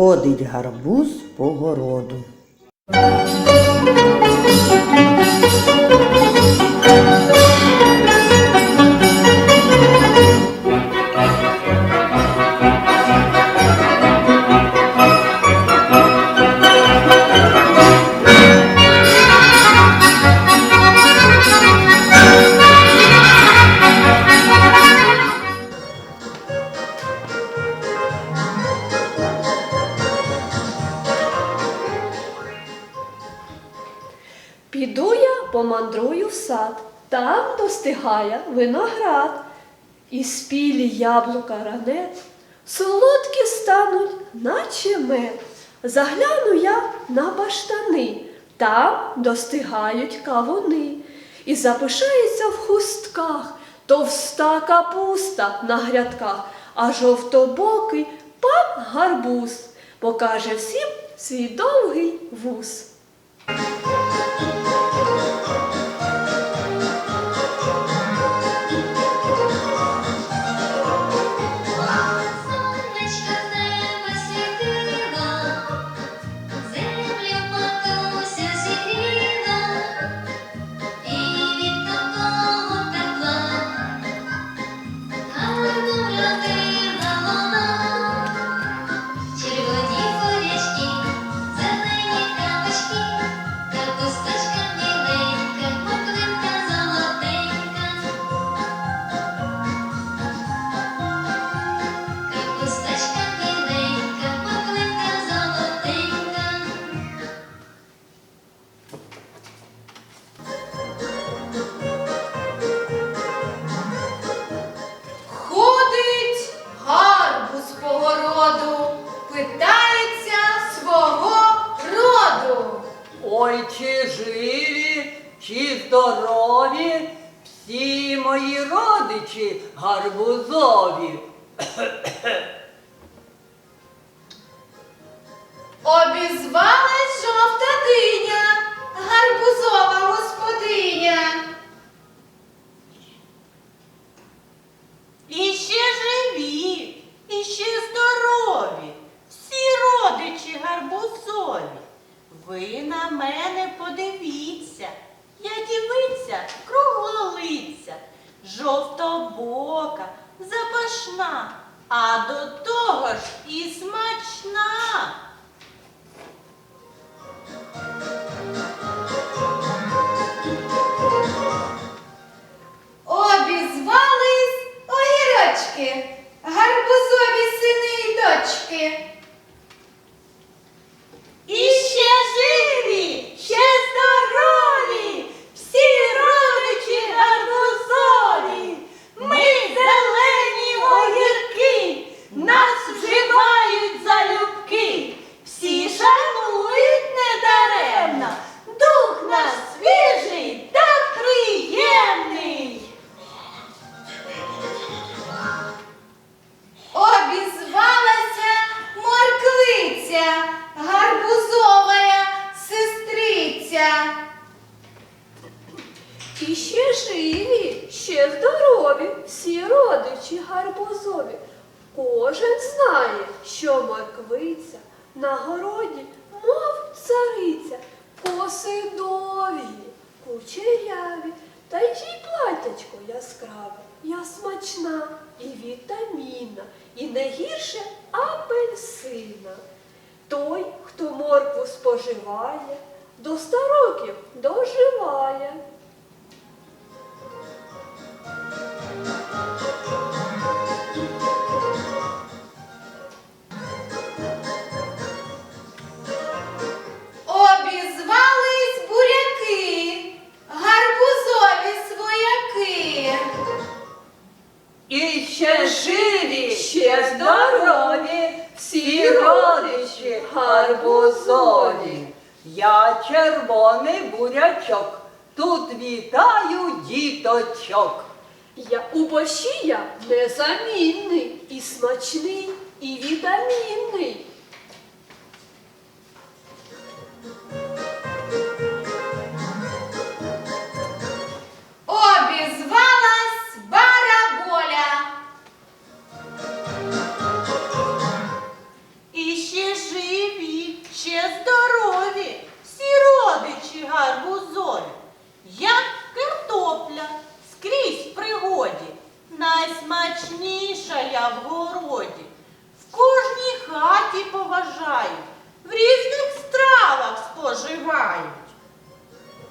Ходить гарбуз по городу. Піду помандрую в сад, там достигає виноград. І спілі яблука ранет, солодкі стануть, наче мед. Загляну я на баштани, там достигають кавуни. І запишається в хустках товста капуста на грядках, а жовтобокий пан гарбуз покаже всім свій довгий вуз. Мої родичі гарбузові. Обізвалась жовта диня, гарбузова господиня. І ще живі, і ще здорові, всі родичі гарбузові. Ви на мене подивіться, я дівиця жовтобока, запашна, а до того ж і смачна. Живі, ще здорові, всі родичі гарбузові. Кожен знає, що морквиця на городі, мов цариця, коси довгі, кучеряві, та й тій платячко яскраве, я смачна і вітамінна, і не гірше апельсина. Той, хто моркву споживає, до ста років доживає. Родичі гарбузові. Я червоний бурячок, тут вітаю діточок. Я у борщі я незамінний, і смачний, і вітамінний.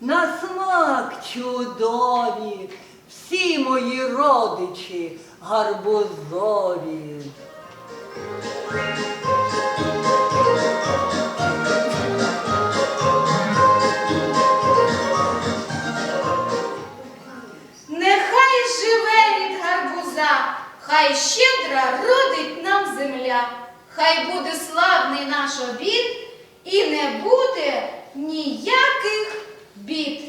на смак чудові, всі мої родичі гарбузові. Нехай живе від гарбуза, хай щедра родить нам земля, хай буде славний наш обід і не буде ніяких бід.